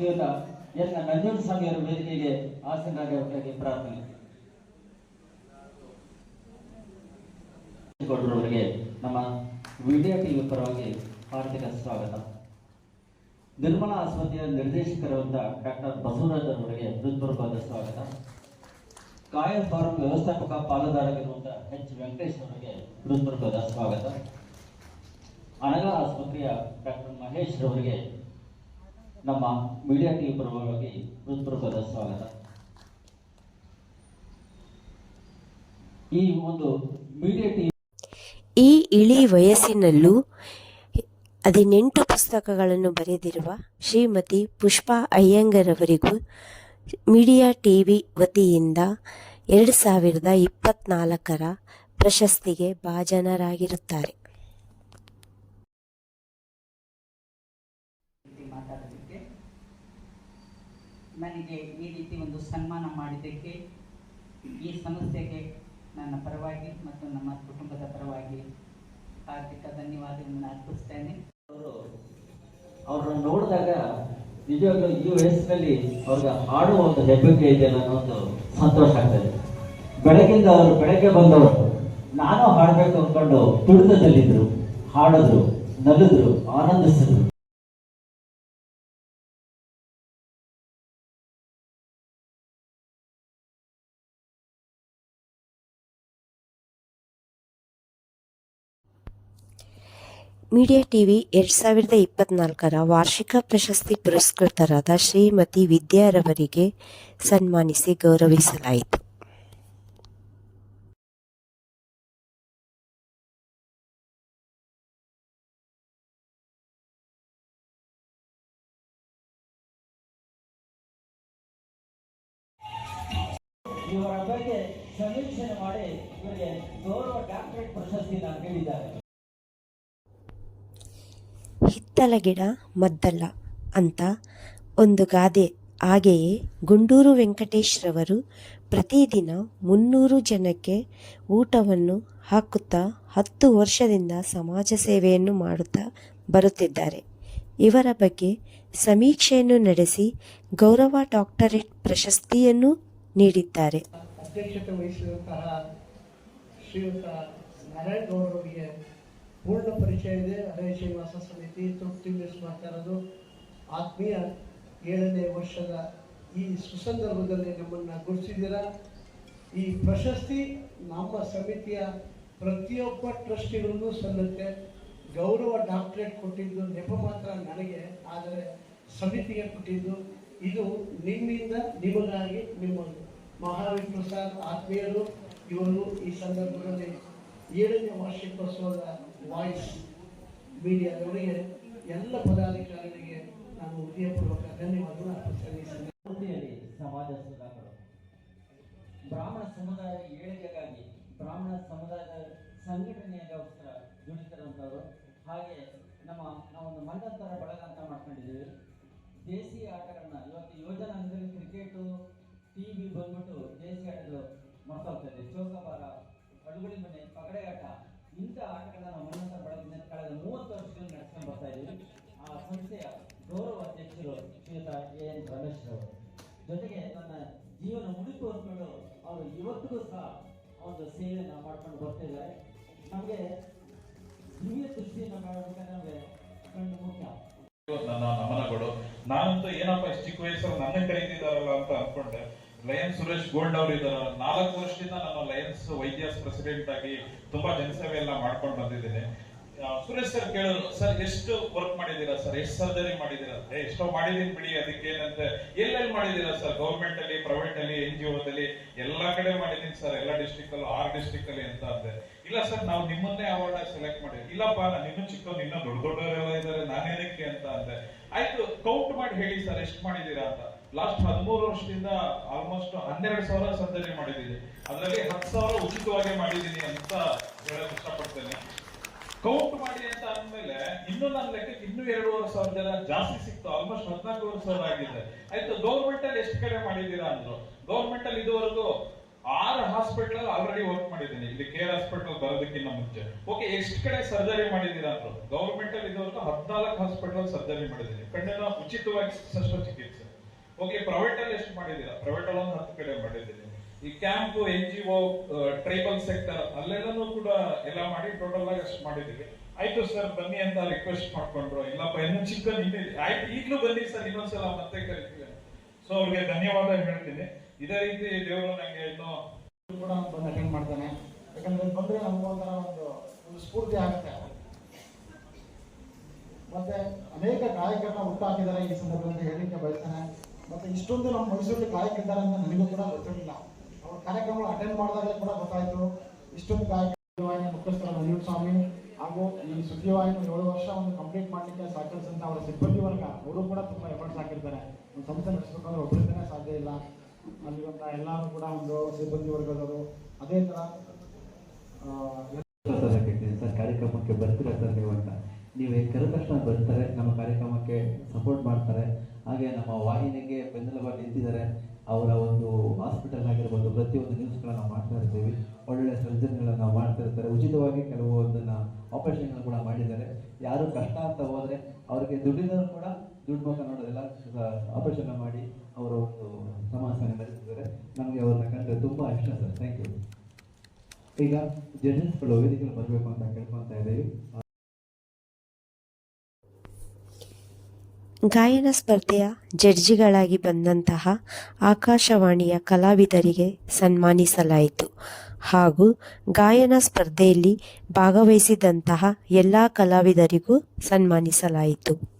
ಶ್ರೀಯುತ ಎಸ್ ಸ್ವಾಮಿ ಅವರ ವೇದಿಕೆಗೆ ಆಸೀನರಾಗಿ ಪ್ರಾರ್ಥನೆ. ಕೊಟ್ಟರವರಿಗೆ ನಮ್ಮ ವಿಡಿಯೋ ಟಿವಿ ಪರವಾಗಿ ಹಾರ್ದಿಕ ಸ್ವಾಗತ. ನಿರ್ಮಲಾ ಆಸ್ಪತ್ರೆಯ ನಿರ್ದೇಶಕರಾದ ಡಾಕ್ಟರ್ ಬಸವರಾಜ್ ಅವರಿಗೆ ಸ್ವಾಗತ. ಕಾಯ ಫಾರಂ ವ್ಯವಸ್ಥಾಪಕ ಪಾಲುದಾರರಾಗಿರುವಂತಹ ಎಚ್ ವೆಂಕಟೇಶ್ ಅವರಿಗೆ ಹೃತ್ಪೂರ್ವಕವಾದ ಸ್ವಾಗತ. ಅನಗ ಆಸ್ಪತ್ರೆಯ ಡಾಕ್ಟರ್ ಮಹೇಶ್ ಅವರಿಗೆ ನಮ್ಮ ಮೀಡಿಯಾ ಟಿವಿ ಪರವಾಗಿ ಹೃತ್ಪೂರ್ವಕದ ಸ್ವಾಗತ. ಈ ಒಂದು ಮೀಡಿಯಾ ಟಿವಿ ಈ ಇಳಿ ವಯಸ್ಸಿನಲ್ಲೂ ಹದಿನೆಂಟು ಪುಸ್ತಕಗಳನ್ನು ಬರೆದಿರುವ ಶ್ರೀಮತಿ ಪುಷ್ಪಾ ಅಯ್ಯಂಗರವರಿಗೂ ಮೀಡಿಯಾ ಟಿವಿ ವತಿಯಿಂದ ಎರಡು ಸಾವಿರದ ಇಪ್ಪತ್ನಾಲ್ಕರ ಪ್ರಶಸ್ತಿಗೆ ಭಾಜನರಾಗಿರುತ್ತಾರೆ. ನನಗೆ ಈ ರೀತಿ ಒಂದು ಸನ್ಮಾನ ಮಾಡಿದ್ದಕ್ಕೆ, ಈ ಸಂಸ್ಥೆಗೆ ನನ್ನ ಪರವಾಗಿ ಮತ್ತು ನಮ್ಮ ಕುಟುಂಬದ ಪರವಾಗಿ ಹಾರ್ದಿಕ ಧನ್ಯವಾದಗಳನ್ನು ಅರ್ಪಿಸ್ತೇನೆ. ಅವರು ಅವ್ರನ್ನ ನೋಡಿದಾಗ ನಿಜವಾಗ್ಲೂ ಈ ವಯಸ್ಸಿನಲ್ಲಿ ಅವ್ರಿಗೆ ಆಡುವ ಒಂದು ಹೆಬ್ಬೆಗೆ ಇದೆ ಅನ್ನೋ ಒಂದು ಸಂತೋಷ ಆಗ್ತದೆ ಬೆಳಗಿಂದ ಅವರು ಬೆಳಗ್ಗೆ ಬಂದವರು, ನಾನು ಹಾಡಬೇಕು ಅಂದ್ಕೊಂಡು ತುಡಿತದಲ್ಲಿದ್ರು ಹಾಡಿದ್ರು, ನಲಿದ್ರು, ಆನಂದಿಸಿದ್ರು ಮೀಡಿಯಾ ಟಿವಿ ಎರಡ್ ಸಾವಿರದ ಇಪ್ಪತ್ನಾಲ್ಕರ ವಾರ್ಷಿಕ ಪ್ರಶಸ್ತಿ ಪುರಸ್ಕೃತರಾದ ಶ್ರೀಮತಿ ವಿದ್ಯಾರವರಿಗೆ ಸನ್ಮಾನಿಸಿ ಗೌರವಿಸಲಾಯಿತು. ಇವರ ಬಗ್ಗೆ ಸಮೀಕ್ಷೆ ಮಾಡಿ ಇವರಿಗೆ ಗೌರವ ಡಾಕ್ಟರೇಟ್ ಪ್ರಶಸ್ತಿನ ನೀಡಿದ್ದಾರೆ. ಹಿತ್ತಲ ಗಿಡ ಮದ್ದಲ್ಲ ಅಂತ ಒಂದು ಗಾದೆ. ಹಾಗೆಯೇ ಗುಂಡೂರು ವೆಂಕಟೇಶ್ರವರು ಪ್ರತಿದಿನ ಮುನ್ನೂರು ಜನಕ್ಕೆ ಊಟವನ್ನು ಹಾಕುತ್ತಾ ಹತ್ತು ವರ್ಷದಿಂದ ಸಮಾಜ ಸೇವೆಯನ್ನು ಮಾಡುತ್ತಾ ಬರುತ್ತಿದ್ದಾರೆ. ಇವರ ಬಗ್ಗೆ ಸಮೀಕ್ಷೆಯನ್ನು ನಡೆಸಿ ಗೌರವ ಡಾಕ್ಟರೇಟ್ ಪ್ರಶಸ್ತಿಯನ್ನು ನೀಡಿದ್ದಾರೆ. ಅಧ್ಯಕ್ಷತೆ ವಹಿಸಿದಂತಹ ಶ್ರೀಯುತ ಪೂರ್ಣ ಪರಿಚಯ ಇದೆ. ಹರೇ ಶ್ರೀನಿವಾಸ ಸಮಿತಿ ತೃಪ್ತಿ ನ್ಯೂಸ್ ಮಾಡ್ತಾ ಇರೋದು ಆತ್ಮೀಯ ಏಳನೇ ವರ್ಷದ ಈ ಸುಸಂದರ್ಭದಲ್ಲಿ ನಮ್ಮನ್ನು ಗುರುತಿದ್ದೀರಾ ಈ ಪ್ರಶಸ್ತಿ ನಮ್ಮ ಸಮಿತಿಯ ಪ್ರತಿಯೊಬ್ಬ ಟ್ರಸ್ಟಿಗಳಿಗೂ ಸಲ್ಲುತ್ತೆ. ಗೌರವ ಡಾಕ್ಟರೇಟ್ ಕೊಟ್ಟಿದ್ದು ನೆಪ ಮಾತ್ರ ನನಗೆ, ಆದರೆ ಸಮಿತಿಗೆ ಕೊಟ್ಟಿದ್ದು ಇದು ನಿಮ್ಮಿಂದ ನಿಮಗಾಗಿ ನಿಮ್ಮ ಮಹಾವಿಷ್ಣು ಸರ್ ಆತ್ಮೀಯರು, ಇವರು ಈ ಸಂದರ್ಭದಲ್ಲಿ ಏಳನೇ ವಾರ್ಷಿಕೋತ್ಸವದ ವಾಯ್ಸ್ ಮೀಡಿಯಾದವರಿಗೆ ಎಲ್ಲ ಪದಾಧಿಕಾರಿಗಳಿಗೆ ನಾನು ಹೃದಯಪೂರ್ವಕ ಧನ್ಯವಾದಗಳು ಸಮಾಜ ಸುಧಾಕರು. ಬ್ರಾಹ್ಮಣ ಸಮುದಾಯ ಏಳಿಗೆಗಾಗಿ ಬ್ರಾಹ್ಮಣ ಸಮುದಾಯದ ಸಂಘಟನೆಗೋಸ್ಕರ ದುಡಿತಿರುವಂಥವ್ರು ಹಾಗೆ ನಮ್ಮ ನಾವೊಂದು ಮಂಡಂತರ ಬಳಗ ಅಂತ ಮಾಡ್ಕೊಂಡಿದ್ದೀವಿ. ದೇಸಿ ಆಟಗಳನ್ನ ಇವತ್ತು ಯೋಜನೆ ಅಂದರೆ ಕ್ರಿಕೆಟು ಟಿ ವಿ ಬಂದ್ಬಿಟ್ಟು ದೇಸಿ ಆಟಗಳು ಮರ್ತೋಗ್ತದೆ ಚೌಕಬಾರ, ಅಡುಗಳಿ ಮನೆ ಪಗಡೆ ಆಟ ಇಂಥ ಆಟಗಳನ್ನ ಮಂಡಂತರ ಬಳಗದಿಂದ ಕಳೆದ ಮೂವತ್ತು ವರ್ಷದಿಂದ ನಡೆಸ್ಕೊಂಡು ಬರ್ತಾ ಇದ್ದೀವಿ. ಆ ಸಂಸ್ಥೆಯ ಗೌರವ ಅಧ್ಯಕ್ಷರು ಶ್ರೀಯುತ ಎ ಎನ್. ರಮೇಶ್ ಅವರು. ಜೊತೆಗೆ ನನ್ನ ಜೀವನ ಮುಡಿಪು ಅಂದ್ಕೊಂಡು ಅವರು ಇವತ್ತಿಗೂ ಸಹ ಒಂದು ಸೇವೆಯನ್ನು ಮಾಡ್ಕೊಂಡು ಬರ್ತಿದ್ದಾರೆ ನಮಗೆ ದಿವ್ಯ ದೃಷ್ಟಿಯನ್ನು ಮಾಡಬೇಕಂದ್ರೆ ನಮಗೆ ಕಣ್ಣು ಮುಖ್ಯ. ನನ್ನ ನಮನಗಳು ನಾನಂತೂ ಏನಪ್ಪ ಚಿಕ್ಕ ವಯಸ್ಸಲ್ಲಿ ನನ್ನ ಕರೀತಿದಾರಲ್ಲ ಅಂತ ಅನ್ಕೊಂಡೆ ಲಯನ್ಸ್ ಸುರೇಶ್ ಗೋಲ್ಡ್ ಅವರು ಇದ್ದಾರೆ. ನಾಲ್ಕು ವರ್ಷದಿಂದ ನಾನು ಲಯನ್ಸ್ ವೈದ್ಯಸ್ ಪ್ರೆಸಿಡೆಂಟ್ ಆಗಿ ತುಂಬಾ ಜನಸೇವೆ ಎಲ್ಲ ಮಾಡ್ಕೊಂಡು ಬಂದಿದ್ದೀನಿ. ಸುರೇಶ್ ಸರ್ ಕೇಳೋರು ಸರ್, ಎಷ್ಟು ವರ್ಕ್ ಮಾಡಿದೀರಾ ಸರ್? ಎಷ್ಟು ಸರ್ಜರಿ ಮಾಡಿದೀರಾ ಎಷ್ಟೋ ಮಾಡಿದೀನಿ ಬಿಡಿ ಅದಕ್ಕೆ ಏನಂತೆ ಎಲ್ಲೆಲ್ಲಿ ಮಾಡಿದೀರಾ ಸರ್? ಗೌರ್ಮೆಂಟ್ ಅಲ್ಲಿ ಪ್ರೈವೇಟ್ ಅಲ್ಲಿ ಎನ್ ಜಿ ಓದಲ್ಲಿ ಎಲ್ಲಾ ಕಡೆ ಮಾಡಿದೀನಿ ಸರ್, ಎಲ್ಲ ಡಿಸ್ಟಿಕ್ ಅಲ್ಲೂ ಆರು ಡಿಸ್ಟಿಕ್ ಅಲ್ಲಿ ಅಂತ ಅಂದೆ. ಇಲ್ಲ ಸರ್, ನಾವು ನಿಮ್ಮನ್ನೇ ಅವಾರ್ಡ್ ಸೆಲೆಕ್ಟ್ ಮಾಡಿ ಇಲ್ಲಪ್ಪ, ನಾನು ಇನ್ನೂ ಚಿಕ್ಕವನು ಇನ್ನೂ ದೊಡ್ಡ ದೊಡ್ಡವರೆಲ್ಲ ಇದ್ದಾರೆ, ನಾನೇನಕ್ಕೆ ಅಂತ ಅಂದೆ. ಆಯ್ತು ಕೌಂಟ್ ಮಾಡಿ ಹೇಳಿ ಸರ್, ಎಷ್ಟು ಮಾಡಿದೀರಾ ಅಂತ. ಲಾಸ್ಟ್ ಹದಿಮೂರು ವರ್ಷದಿಂದ ಆಲ್ಮೋಸ್ಟ್ ಹನ್ನೆರಡು ಸಾವಿರ ಸರ್ಜರಿ ಮಾಡಿದ್ದೀನಿ. ಅದರಲ್ಲಿ ಹತ್ತು ಸಾವಿರ ಉಚಿತವಾಗಿ ಮಾಡಿದ್ದೀನಿ ಅಂತ ಹೇಳಕ್ ಇಷ್ಟಪಡ್ತೇನೆ. ಕೌಂಟ್ ಮಾಡಿ ಅಂತ ಅಂದ್ಮೇಲೆ ಇನ್ನು ನನ್ನ ಲೆಕ್ಕಕ್ಕೆ ಇನ್ನೂ ಎರಡೂವರೆ ಸಾವಿರ ಜನ ಜಾಸ್ತಿ ಸಿಕ್ತು. ಆಲ್ಮೋಸ್ಟ್ ಹದಿನಾಲ್ಕೂವರೆ ಸಾವಿರ ಆಗಿದೆ. ಆಯ್ತು ಗೌರ್ಮೆಂಟ್ ಅಲ್ಲಿ ಎಷ್ಟು ಕಡೆ ಮಾಡಿದ್ದೀರಾ ಅಂದ್ರು. ಗೌರ್ಮೆಂಟ್ ಅಲ್ಲಿ ಇದುವರೆಗೂ ಆರು ಹಾಸ್ಪಿಟಲ್ ಆಲ್ರೆಡಿ ವರ್ಕ್ ಮಾಡಿದ್ದೀನಿ. ಇಲ್ಲಿ ಕೇರ್ ಹಾಸ್ಪಿಟಲ್ ಬರೋದಕ್ಕಿಂತ ಮುಂಚೆ. ಓಕೆ ಎಷ್ಟು ಕಡೆ ಸರ್ಜರಿ ಮಾಡಿದ್ದೀರಾ ಅಂದ್ರು. ಗೌರ್ಮೆಂಟ್ ಅಲ್ಲಿ ಇದುವರೆಗೂ ಹದಿನಾಲ್ಕು ಹಾಸ್ಪಿಟಲ್ ಸರ್ಜರಿ ಮಾಡಿದ್ದೀನಿ. ಕಣ್ಣಿನ ಉಚಿತವಾಗಿ ಶಸ್ತ್ರಚಿಕಿತ್ಸೆ. ಓಕೆ ಪ್ರೈವೇಟ್ ಅಲ್ಲಿ ಎಷ್ಟು ಮಾಡಿದ್ದೀರಾ? ಪ್ರೈವೇಟ್ ಅಲ್ಲಿ ಒಂದು ಹತ್ತು ಕಡೆ ಮಾಡಿದ್ದೀನಿ. ಈ camp N G O tribal sector ಅಲ್ಲೆಲ್ಲನೂ ಕೂಡ ಎಲ್ಲ ಮಾಡಿ ಟೋಟಲ್ ಆಗಿ ಅಷ್ಟು ಮಾಡಿದ್ದೀವಿ. ಆಯ್ತು ಸರ್ ಬನ್ನಿ ಅಂತ ರಿಕ್ವೆಸ್ಟ್ ಮಾಡ್ಕೊಂಡ್ರು. ಇಲ್ಲಪ್ಪ ಇನ್ನೂ ಚಿಕ್ಕ ಆಯ್ತು, ಈಗಲೂ ಬನ್ನಿ ಸರ್ ಇನ್ನೊಂದ್ಸಲ ಮತ್ತೆ ಕರಿತೀವಿ. ಸೊ ಅವ್ರಿಗೆ ಧನ್ಯವಾದ ಹೇಳ್ತೀನಿ. ಇದೇ ರೀತಿ ದೇವರು ನನಗೆ ಇನ್ನೂ ಕೂಡ ಬಂದು ಅಟೆಂಡ್ ಮಾಡ್ತಾನೆ. ಯಾಕಂದ್ರೆ ಬಂದ್ರೆ ನಮ್ಗೆ ಒಂಥರ ಒಂದು ಒಂದು ಸ್ಫೂರ್ತಿ ಆಗುತ್ತೆ. ಮತ್ತೆ ಅನೇಕ ಗಾಯಕರನ್ನ ಹುಟ್ಟಾಕಿದ್ದಾರೆ ಈ ಸಂದರ್ಭದಲ್ಲಿ ಹೇಳಲಿಕ್ಕೆ ಬಯಸ್ತಾನೆ. ಮತ್ತೆ ಇಷ್ಟೊಂದು ನಮ್ಮ ಮೈಸೂರಲ್ಲಿ ಗಾಯಕರಿದ್ದಾರೆ ಅಂತ ನನಗೂ ಕೂಡ ಗೊತ್ತಿರಲಿಲ್ಲ. ಅವ್ರ ಕಾರ್ಯಕ್ರಮಗಳು ಅಟೆಂಡ್ ಮಾಡಿದಾಗಲೇ ಕೂಡ ಗೊತ್ತಾಯ್ತು. ಇಷ್ಟೊಂದು ಗಾಯಕ ಮುಖ್ಯಸ್ಥರ ಮಯೂರ್ ಸ್ವಾಮಿ ಹಾಗೂ ಈ ಸುದ್ದಿವಾಹಿನಿ ಏಳು ವರ್ಷ ಒಂದು ಕಂಪ್ಲೀಟ್ ಮಾಡಲಿಕ್ಕೆ ಸಹಕರಿಸಿದಂತ ಅವರ ಸಿಬ್ಬಂದಿ ವರ್ಗ ಅವರು ಕೂಡ ತುಂಬಾ ಎಫರ್ಟ್ಸ್ ಹಾಕಿರ್ತಾರೆ. ಒಂದು ಸಂಸ್ಥೆ ನಡೆಸಬೇಕಂದ್ರೆ ಒಬ್ಬರಿಂದನೇ ಸಾಧ್ಯ ಇಲ್ಲ. ಅಲ್ಲಿರುವಂತ ಎಲ್ಲರೂ ಕೂಡ ಒಂದು ಸಿಬ್ಬಂದಿ ವರ್ಗದವರು ಅದೇ ಸರ್, ಕಾರ್ಯಕ್ರಮಕ್ಕೆ ಬರ್ತೀರಾ ಸರ್ ನೀವು ಅಂತ? ನೀವು ಕರೆದ ತಕ್ಷಣ ಬರ್ತಾರೆ, ನಮ್ಮ ಕಾರ್ಯಕ್ರಮಕ್ಕೆ ಸಪೋರ್ಟ್ ಮಾಡ್ತಾರೆ. ಹಾಗೆ ನಮ್ಮ ವಾಹಿನಿಗೆ ಬೆನ್ನೆಲುಬಾಗಿ ನಿಂತಿದ್ದಾರೆ. ಅವರ ಒಂದು ಹಾಸ್ಪಿಟಲ್ ಆಗಿರ್ಬೋದು, ಪ್ರತಿಯೊಂದು ನ್ಯೂಸ್ಗಳನ್ನ ಮಾಡ್ತಾ ಇರ್ತೀವಿ. ಒಳ್ಳೊಳ್ಳೆ ಸರ್ಜನ್ಗಳನ್ನು ಮಾಡ್ತಾ ಇರ್ತಾರೆ. ಉಚಿತವಾಗಿ ಕೆಲವು ಒಂದನ್ನ ಆಪರೇಷನ್ಗಳು ಕೂಡ ಮಾಡಿದ್ದಾರೆ. ಯಾರು ಕಷ್ಟ ಅಂತ ಹೋದರೆ ಅವರಿಗೆ ದುಡ್ಡಿದ್ದರೂ ಕೂಡ ದುಡ್ಡು ಮುಖ ನೋಡೋದಿಲ್ಲ ಆಪರೇಷನ್ ಮಾಡಿ ಅವರ ಒಂದು ಸಮಾಸನೆ ನಡೆಸಿದ್ದಾರೆ. ನಮಗೆ ಅವ್ರನ್ನ ಕಂಡ್ರೆ ತುಂಬಾ ಇಷ್ಟ ಸರ್. ಥ್ಯಾಂಕ್ ಯು ಈಗ ಜಡ್ಜಸ್ಗಳು ವೇದಿಕೆಗಳು ಬರಬೇಕು ಅಂತ ಕೇಳ್ಕೊತಾ ಇದ್ದೀವಿ. ಗಾಯನ ಸ್ಪರ್ಧೆಯ ಜಡ್ಜಿಗಳಾಗಿ ಬಂದಂತಹ ಆಕಾಶವಾಣಿಯ ಕಲಾವಿದರಿಗೆ ಸನ್ಮಾನಿಸಲಾಯಿತು. ಹಾಗೂ ಗಾಯನ ಸ್ಪರ್ಧೆಯಲ್ಲಿ ಭಾಗವಹಿಸಿದಂತಹ ಎಲ್ಲ ಕಲಾವಿದರಿಗೂ ಸನ್ಮಾನಿಸಲಾಯಿತು.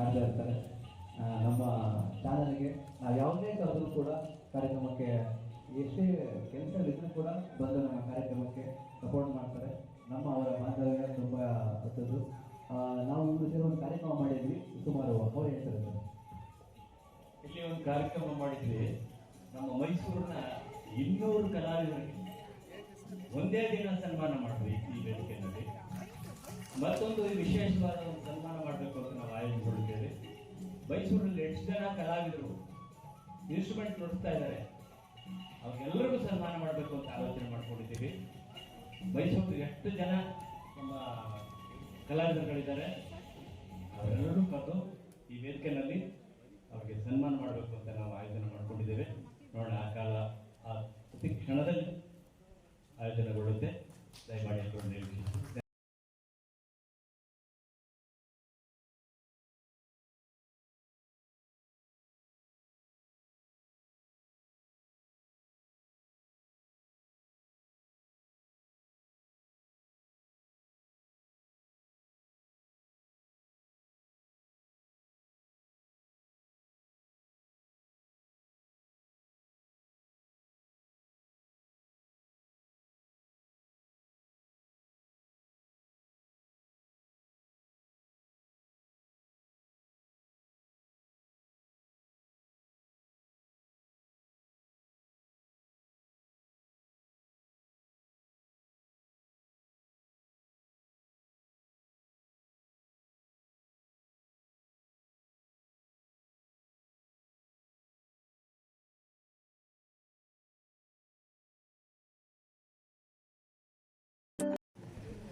ಆಡ್ತಾ ಇರ್ತಾರೆ ನಮ್ಮ ಚಾನಲ್ಗೆ ಯಾವುದೇ ಕರೆದರೂ ಕೂಡ ಕಾರ್ಯಕ್ರಮಕ್ಕೆ ಎಷ್ಟೇ ಕೆಲಸಗಳಿದ್ರೂ ಕೂಡ ಬಂದು ನಮ್ಮ ಕಾರ್ಯಕ್ರಮಕ್ಕೆ ಸಪೋರ್ಟ್ ಮಾಡ್ತಾರೆ. ನಮ್ಮ ಅವರ ಬಾಂಧವ್ಯ ತುಂಬ ಆ, ನಾವು ಇವರು ಸೇರಿ ಒಂದು ಕಾರ್ಯಕ್ರಮ ಮಾಡಿದ್ವಿ ಸುಮಾರು ಅವರು ಹೇಳ್ತಾರೆ ಸರ್ ಇಲ್ಲಿ ಒಂದು ಕಾರ್ಯಕ್ರಮ ಮಾಡಿದ್ವಿ ನಮ್ಮ ಮೈಸೂರಿನ ಇನ್ನೂರು ಕಲಾವಿದರಿಗೆ ಒಂದೇ ದಿನ ಸನ್ಮಾನ ಮಾಡಿದ್ವಿ ಈ ವೇದಿಕೆಯಲ್ಲಿ. ಮತ್ತೊಂದು ವಿಶೇಷವಾದ ಒಂದು ಸನ್ಮಾನ ಮಾಡಬೇಕು ಅಂತ ನಾವು ಆಯೋಜಿಸಿಕೊಂಡಿದ್ದೇವೆ ಮೈಸೂರಲ್ಲಿ ಎಷ್ಟು ಜನ ಕಲಾವಿದರು. ಇನ್ಸ್ಟ್ರೂಮೆಂಟ್ ನುಡಿಸ್ತಾ ಇದ್ದಾರೆ. ಅವ್ರಿಗೆಲ್ಲರಿಗೂ ಸನ್ಮಾನ ಮಾಡಬೇಕು ಅಂತ ಆಲೋಚನೆ ಮಾಡ್ಕೊಂಡಿದ್ದೀವಿ. ಮೈಸೂರು ಎಷ್ಟು ಜನ ನಮ್ಮ ಕಲಾವಿದರುಗಳಿದ್ದಾರೆ. ಅವರೆಲ್ಲರೂ ಕರೆದು ಈ ವೇದಿಕೆಯಲ್ಲಿ ಅವ್ರಿಗೆ ಸನ್ಮಾನ ಮಾಡಬೇಕು ಅಂತ ನಾವು ಆಯೋಜನೆ ಮಾಡ್ಕೊಂಡಿದ್ದೇವೆ. ನೋಡೋಣ ಆ ಕಾಲ, ಆ ಪ್ರತಿ ಕ್ಷಣದಲ್ಲಿ ಆಯೋಜನೆಗೊಳ್ಳುತ್ತೆ. ದಯಮಾಡಿ ಎಲ್ಲರೂ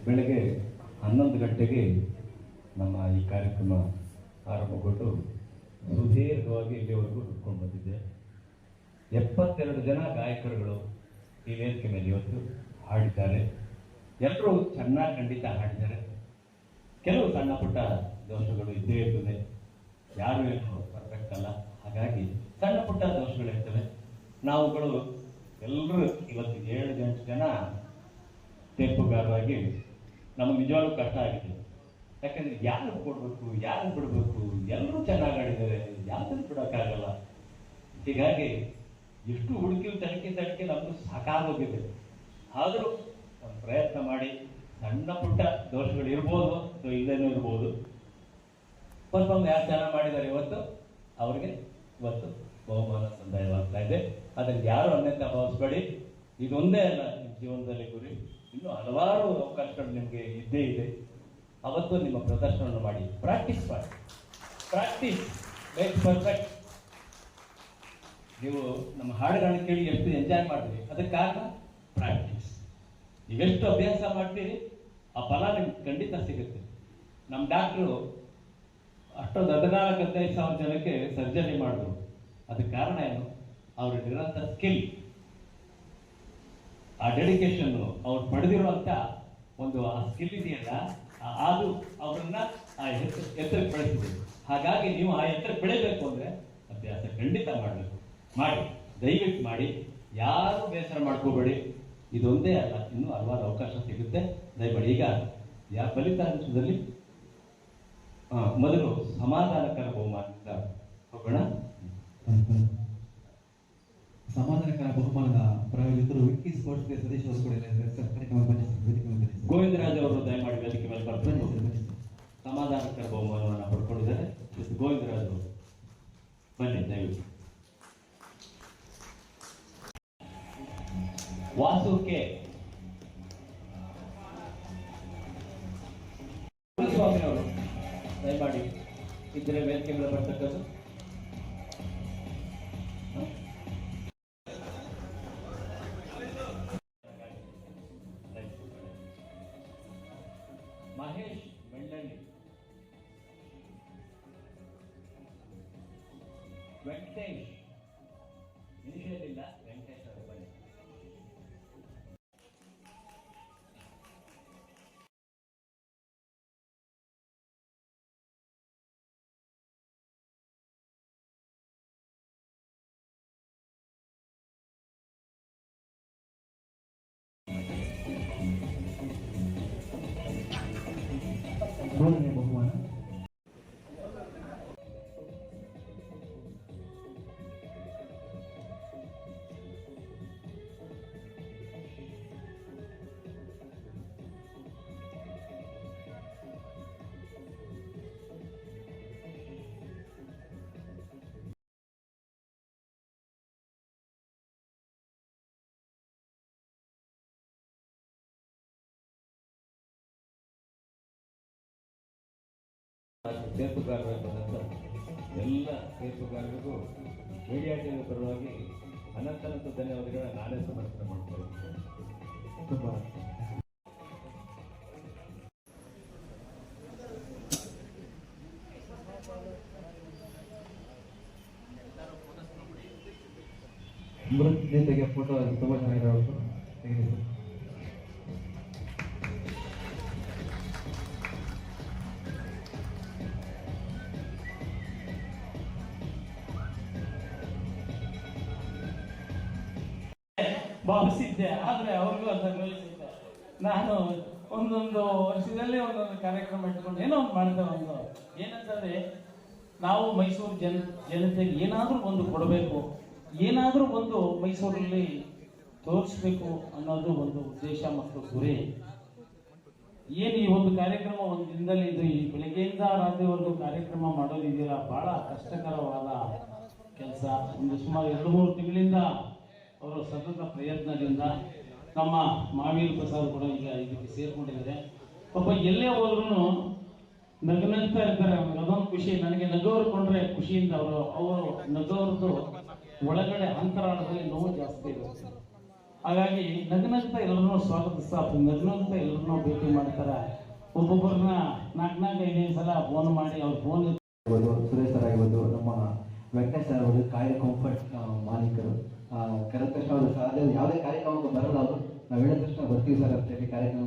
ಬೆಳಗ್ಗೆ ಹನ್ನೊಂದು ಗಂಟೆಗೆ ನಮ್ಮ ಈ ಕಾರ್ಯಕ್ರಮ ಆರಂಭಗೊಂಡು ಸುದೀರ್ಘವಾಗಿ ಇಲ್ಲಿವರೆಗೂ ಹುಡ್ಕೊಂಡು ಬಂದಿದೆ. ಎಪ್ಪತ್ತೆರಡು ಜನ ಗಾಯಕರುಗಳು ಈ ವೇದಿಕೆ ಮೇಲೆ ಇವತ್ತು ಹಾಡಿದ್ದಾರೆ. ಎಲ್ಲರೂ ಚೆನ್ನಾಗಿ ಖಂಡಿತ ಹಾಡಿದ್ದಾರೆ. ಕೆಲವು ಸಣ್ಣ ಪುಟ್ಟ ದೋಷಗಳು ಇದ್ದೇ ಇರ್ತದೆ. ಯಾರು ಏನು ಪರ್ಫೆಕ್ಟ್ ಅಲ್ಲ ಹಾಗಾಗಿ ಸಣ್ಣ ಪುಟ್ಟ ದೋಷಗಳು ಇರ್ತವೆ. ನಾವುಗಳು ಎಲ್ಲರೂ ಇವತ್ತು ಏಳು ಜನ ಟೇಪುಗಾರರಾಗಿ ನಮಗೆ ನಿಜವಾಗ್ಲೂ ಕಷ್ಟ ಆಗಿದೆ. ಯಾಕಂದ್ರೆ ಯಾರು ಕೊಡ್ಬೇಕು, ಯಾರು ಬಿಡಬೇಕು, ಎಲ್ಲರೂ ಚೆನ್ನಾಗಿ ಆಡಿದ್ದಾರೆ ಯಾವ್ದನ್ನು ಬಿಡೋಕ್ಕಾಗಲ್ಲ. ಹೀಗಾಗಿ ಎಷ್ಟು ಹುಡುಕಿ ತನಿಖೆ ತನಿಖೆ ನಮ್ಗೆ ಸಾಕಾಗೋಗಿದೆ. ಆದರೂ ಒಂದು ಪ್ರಯತ್ನ ಮಾಡಿ, ಸಣ್ಣ ಪುಟ್ಟ ದೋಷಗಳು ಇರ್ಬೋದು, ಅಥವಾ ಇಲ್ಲದೇನೂ ಇರ್ಬೋದು. ಪರ್ಫಾರ್ಮ್ ಯಾರು ಚೆನ್ನಾಗಿ ಮಾಡಿದ್ದಾರೆ ಇವತ್ತು? ಅವರಿಗೆ ಇವತ್ತು ಬಹುಮಾನ ಸಂದಾಯವಾಗ್ತಾ ಇದೆ. ಅದಕ್ಕೆ ಯಾರು ಅನ್ಯತಾ ಭಾವಿಸ್ಬೇಡಿ. ಇದೊಂದೇ ಅಲ್ಲ, ನಿಮ್ಮ ಜೀವನದಲ್ಲಿ ಗುರಿ. ಇನ್ನೂ ಹಲವಾರು ಅವಕಾಶಗಳು ನಿಮಗೆ ಇದ್ದೇ ಇದೆ. ಅವತ್ತು ನಿಮ್ಮ ಪ್ರದರ್ಶನವನ್ನು ಮಾಡಿ ಪ್ರಾಕ್ಟೀಸ್ ಮಾಡಿ. ಪ್ರಾಕ್ಟೀಸ್ ಮೇಕ್ ಪರ್ಫೆಕ್ಟ್ ನೀವು ನಮ್ಮ ಹಾಡುಗಳನ್ನು ಕೇಳಿ ಎಷ್ಟು ಎಂಜಾಯ್ ಮಾಡ್ತೀರಿ ಅದಕ್ಕೆ ಕಾರಣ ಪ್ರಾಕ್ಟೀಸ್ ನೀವೆಷ್ಟು ಅಭ್ಯಾಸ ಮಾಡ್ತೀರಿ, ಆ ಫಲ ನಿಮ್ಗೆ ಖಂಡಿತ ಸಿಗುತ್ತೆ. ನಮ್ಮ ಡಾಕ್ಟ್ರು ಅಷ್ಟೊಂದು ಹದಿನಾಲ್ಕು ಹದಿನೈದು ಸಾವಿರ ಜನಕ್ಕೆ ಸರ್ಜರಿ ಮಾಡಿದ್ರು. ಅದಕ್ಕೆ ಕಾರಣ ಏನು? ಅವ್ರ ನಿರಂತರ ಸ್ಕಿಲ್ ಆ ಡೆಡಿಕೇಶನ್ ಅವ್ರು ಪಡೆದಿರುವಂತ ಒಂದು ಆ ಸ್ಕಿಲ್ ಇದೆಯಲ್ಲ ಅದು ಅವರನ್ನ ಆ ಎತ್ತರ ಎತ್ತರಕ್ಕೆ ಬೆಳೆಸಿದೆ. ಹಾಗಾಗಿ ನೀವು ಆ ಎತ್ತರ ಬೆಳಿಬೇಕು ಅಂದ್ರೆ ಅಭ್ಯಾಸ ಖಂಡಿತ ಮಾಡಬೇಕು. ಮಾಡಿ, ದಯವಿಟ್ಟು ಮಾಡಿ. ಯಾರು ಬೇಸರ ಮಾಡ್ಕೋಬೇಡಿ. ಇದೊಂದೇ ಅಲ್ಲ, ಇನ್ನೂ ಹಲವಾರು ಅವಕಾಶ ಸಿಗುತ್ತೆ. ದಯಮಾಡಿ ಈಗ ಯಾ ಫಲಿತಾಂಶದಲ್ಲಿ ಮೊದಲು ಸಮಾಧಾನಕರ ಬಹುಮಾನ ಹೋಗೋಣ. ಸಮಾಧಾನಕರ ಬಹುಮಾನದ ಪ್ರಾಯೋಜಕರು ವಿಕ್ಕಿ ಸ್ಪೋರ್ಟ್ಸ್ಗೆ ಸತೀಶ್ ಸರ್. ಗೋವಿಂದರಾಜ್ ಅವರು ದಯಮಾಡಿ ವೇದಿಕೆ ಮೇಲೆ ಬರ್ತಾರೆ. ಸಮಾಧಾನಕರ ಬಹುಮಾನವನ್ನು ಪಡ್ಕೊಂಡಿದ್ದಾರೆ. ಗೋವಿಂದ ಗೋವಿಂದರಾಜ್ ಅವರು. ಬನ್ನಿ ದಯವಿಟ್ಟು. ವಾಸು ಕೆ ಸ್ವಾಮಿ ಅವರು ದಯಮಾಡಿ ಇದ್ರೆ ವೇದಿಕೆ ಮೇಲೆ ಬರ್ತಕ್ಕದ್ದು ವೆಂಕಟೇಶ್ ಇನಿಷಿಯಲ್ ಇಲ್ಲ ವೆಂಕಟೇಶ್ ಅವರು ಬನ್ನಿ ಮೂರನೇ ತೀರ್ಪುಗಾರರಾದಂಥ ಎಲ್ಲ ತೀರ್ಪುಗಾರರಿಗೂ ಮೀಡಿಯಾ ಟಿವಿ ಪರವಾಗಿ ಅನಂತನಂತ ಧನ್ಯವಾದಗಳನ್ನ ನಾನೇ ಸಮರ್ಪಣೆ ಮಾಡ್ತೇನೆ ತುಂಬ. ಜೊತೆಗೆ ಫೋಟೋ ತುಂಬ ಚೆನ್ನಾಗಿರೋದು ತೆಗೆದಿ ಆದರೆ ಅವ್ರಿಗೂ ಅದು ಅನ್ವಯಿಸುತ್ತೆ ನಾನು ಒಂದೊಂದು ವರ್ಷದಲ್ಲಿ ಒಂದೊಂದು ಕಾರ್ಯಕ್ರಮ ಇಟ್ಕೊಂಡು ಏನೋ ಒಂದು ಮಾಡಿದೆ ಒಂದು. ಏನಂತಂದರೆ, ನಾವು ಮೈಸೂರು ಜನ, ಜನತೆಗೆ ಏನಾದರೂ ಒಂದು ಕೊಡಬೇಕು, ಏನಾದರೂ ಒಂದು ಮೈಸೂರಲ್ಲಿ ತೋರಿಸ್ಬೇಕು ಅನ್ನೋದು ಒಂದು ಉದ್ದೇಶ ಮತ್ತು ಗುರಿ. ಏನು ಈ ಒಂದು ಕಾರ್ಯಕ್ರಮ ಒಂದು ದಿನದಲ್ಲಿ ಇದು ಈ ಬೆಳಗ್ಗೆಯಿಂದ ರಾತ್ರಿವರೆಗೂ ಕಾರ್ಯಕ್ರಮ ಮಾಡೋದಿದೆಯಲ್ಲ, ಬಹಳ ಕಷ್ಟಕರವಾದ ಕೆಲಸ. ಒಂದು ಸುಮಾರು ಎರಡು ಮೂರು ತಿಂಗಳಿಂದ ಅವರು ಸತತ ಪ್ರಯತ್ನದಿಂದ ನಮ್ಮ ಮಾವೀರ್ ಪ್ರಸಾದ್ ಕೂಡ ಈಗ ಇದಕ್ಕೆ ಸೇರ್ಕೊಂಡಿದ್ದಾರೆ. ಪಾಪ ಎಲ್ಲೇ ಹೋದ್ರು ನಗನಗ್ತಾ ಇರ್ತಾರೆ ಅದೊಂದು ಖುಷಿ. ನನಗೆ ನಗೋರು ಕೊಂಡ್ರೆ ಖುಷಿಯಿಂದ ಅವರು ಅವರು ನಗೋರ್ದು ಒಳಗಡೆ ಅಂತರಾಳದಲ್ಲಿ ನೋವು ಜಾಸ್ತಿ ಇರುತ್ತೆ. ಹಾಗಾಗಿ ನಗನಂತ ಎಲ್ಲರನ್ನೂ ಸ್ವಾಗತಿಸ್ತಾ ನಗನಂತ ಎಲ್ಲರನ್ನೂ ಭೇಟಿ ಮಾಡ್ತಾರೆ. ಒಬ್ಬೊಬ್ಬರನ್ನ ನಾಲ್ಕು ನಾಲ್ಕು ಐದೈದು ಸಲ ಫೋನ್ ಮಾಡಿ ಅವ್ರ ಫೋನ್ ಸುರೇಶ್ ಸರ್ ಆಗಿರ್ಬೋದು ನಮ್ಮ ವೆಂಕಟೇಶ್ ಸರ್ ಅವರು ಕಾಯ ಕಂಫರ್ಟ್ ಮಾಲೀಕರು. ತಕ್ಷಣ ಅವರು ಯಾವುದೇ ಕಾರ್ಯಕ್ರಮಕ್ಕೆ ಬರಲ್ಲ ಅವರು ನಾವು ಹೇಳಿದ ತಕ್ಷಣ ಬರ್ತೀವಿ ಸರ್ ಅಂತ ಹೇಳಿ ಕಾರ್ಯಕ್ರಮ